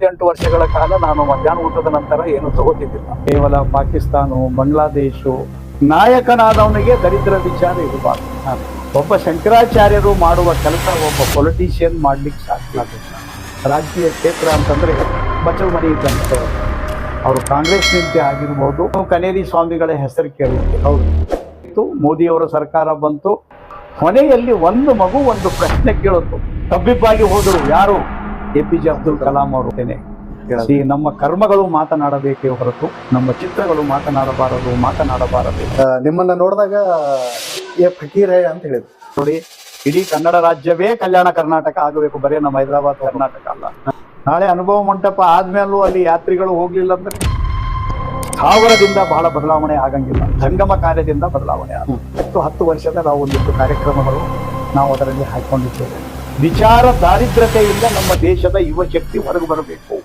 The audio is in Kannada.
ಇಪ್ಪತ್ತೆಂಟು ವರ್ಷಗಳ ಕಾಲ ನಾನು ಮಧ್ಯಾಹ್ನ ಊಟದ ನಂತರ ಏನು ತಗೋತಿದ್ದಿಲ್ಲ. ಕೇವಲ ಪಾಕಿಸ್ತಾನ, ಬಾಂಗ್ಲಾದೇಶ, ನಾಯಕನಾದವನಿಗೆ ದರಿದ್ರ ವಿಚಾರ ಇರಬಾರ್ದು. ಒಬ್ಬ ಶಂಕರಾಚಾರ್ಯರು ಮಾಡುವ ಕೆಲಸ ಒಬ್ಬ ಪೊಲಿಟಿಷಿಯನ್ ಮಾಡ್ಲಿಕ್ಕೆ ಸಾಧ್ಯ ಆಗುತ್ತೆ ರಾಜಕೀಯ ಕ್ಷೇತ್ರ ಅಂತಂದ್ರೆ ಮನೆ ಇದ್ದಂತೆ ಅವರು ಕಾಂಗ್ರೆಸ್ ನಿಂತೆ ಆಗಿರ್ಬೋದು. ಕನೇರಿ ಸ್ವಾಮಿಗಳ ಹೆಸರು ಕೇಳುತ್ತೆ ಹೌದು. ಮೋದಿಯವರ ಸರ್ಕಾರ ಬಂತು. ಕೊನೆಯಲ್ಲಿ ಒಂದು ಮಗು ಒಂದು ಪ್ರಶ್ನೆ ಕೇಳುತ್ತು ತಬ್ಬಿಬ್ಬಾಗಿ ಹೋದರು ಯಾರು? A P J Abdul Kalam ಅವರು ಈ ನಮ್ಮ ಕರ್ಮಗಳು ಮಾತನಾಡಬೇಕೇ ಹೊರತು ನಮ್ಮ ಚಿತ್ರಗಳು ಮಾತನಾಡಬಾರದು ಮಾತನಾಡಬಾರದು. ನಿಮ್ಮನ್ನ ನೋಡಿದಾಗ ಏ ಫಕೀರ್ ಅಂತ ಹೇಳಿದ್ರು. ನೋಡಿ ಇಡೀ ಕನ್ನಡ ರಾಜ್ಯವೇ ಕಲ್ಯಾಣ ಕರ್ನಾಟಕ ಆಗಬೇಕು. ಬರೀ ನಮ್ಮ ಹೈದರಾಬಾದ್ ಕರ್ನಾಟಕ ಅಲ್ಲ. ನಾಳೆ ಅನುಭವ ಮಂಟಪ ಆದ್ಮೇಲೂ ಅಲ್ಲಿ ಯಾತ್ರಿಗಳು ಹೋಗ್ಲಿಲ್ಲ ಅಂದ್ರೆ ಸ್ಥಾವರದಿಂದ ಬಹಳ ಬದಲಾವಣೆ ಆಗಂಗಿಲ್ಲ. ಸಂಗಮ ಕಾರ್ಯದಿಂದ ಬದಲಾವಣೆ ಆಗ ಹತ್ತು ಹತ್ತು ವರ್ಷದ ನಾವು ಒಂದಿಷ್ಟು ಕಾರ್ಯಕ್ರಮಗಳು ನಾವು ಅದರಲ್ಲಿ ಹಾಕೊಂಡಿದ್ದೇವೆ. ವಿಚಾರ ದಾರಿದ್ರ್ಯತೆಯಿಂದ ನಮ್ಮ ದೇಶದ ಯುವ ಶಕ್ತಿ ಹೊರಗೆ ಬರಬೇಕು.